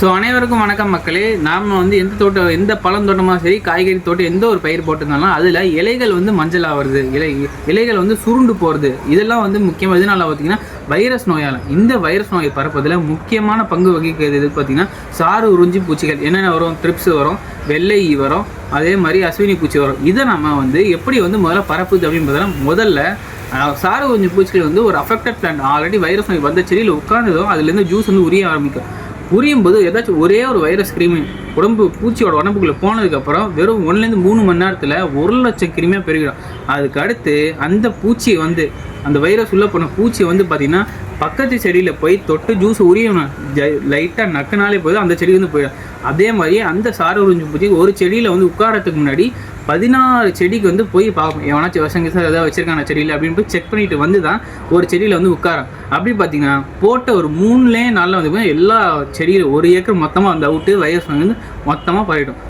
So அனைவருக்கும் வணக்கம் மக்களே. நாம் வந்து எந்த தோட்டம் எந்த பழம் தோட்டமாக சரி காய்கறி தோட்டம் எந்த ஒரு பயிர் போட்டிருந்தாலும் அதில் இலைகள் வந்து மஞ்சள் ஆகிறது இலை இலைகள் வந்து சுருண்டு போகிறது இதெல்லாம் வந்து முக்கியமாக எதனால பார்த்தீங்கன்னா வைரஸ் நோயால். இந்த வைரஸ் நோயை பரப்பதில் முக்கியமான பங்கு வகிக்கிறது எது பார்த்தீங்கன்னா சாறு உறிஞ்சி பூச்சிகள் என்னென்ன வரும்? ட்ரிப்ஸ் வரும் வெள்ளை வரும் அதே மாதிரி அஸ்வினி பூச்சி வரும். இதை நம்ம வந்து எப்படி வந்து முதல்ல பரப்புது அப்படின்னு முதல்ல சாறு உறிஞ்சி பூச்சிகள் வந்து ஒரு அஃபெக்டட் பிளான்ட் ஆல்ரெடி வைரஸ் நோய் வந்த செடியில் உட்காந்ததும் அதுலேருந்து ஜூஸ் வந்து உரிய ஆரம்பிக்கும். புரியும் போது ஏதாச்சும் ஒரே ஒரு வைரஸ் கிருமி உடம்பு பூச்சியோட உடம்புக்குள்ளே போனதுக்கப்புறம் வெறும் ஒன்றுலேருந்து மூணு மணி நேரத்தில் ஒரு லட்சம் கிருமியாக பெருகிடும். அதுக்கு அடுத்து அந்த பூச்சியை வந்து அந்த வைரஸ் உள்ள போன பூச்சியை வந்து பார்த்திங்கன்னா பக்கத்து செடியில் போய் தொட்டு ஜூஸ் உரியணும் லைட்டாக நக்கினாலே போதும் அந்த செடி வந்து போயிடும். அதே மாதிரி அந்த சாறு உறிஞ்சு பூச்சி ஒரு செடியில் வந்து உட்காரத்துக்கு முன்னாடி பதினாறு செடிக்கு வந்து போய் பார்ப்போம் எவனாச்சும் விஷம் கிசம் ஏதாவது வச்சிருக்கான செடியில் அப்படின்னு போய் செக் பண்ணிட்டு வந்து தான் ஒரு செடியில் வந்து உட்காரம் அப்படி பார்த்தீங்கன்னா போட்ட ஒரு மூணுலே நாளில் வந்து பார்த்தீங்கன்னா எல்லா செடியில் ஒரு ஏக்கர் மொத்தமாக வந்து அவுட்டு வயசு வந்து மொத்தமாக பரவிடும்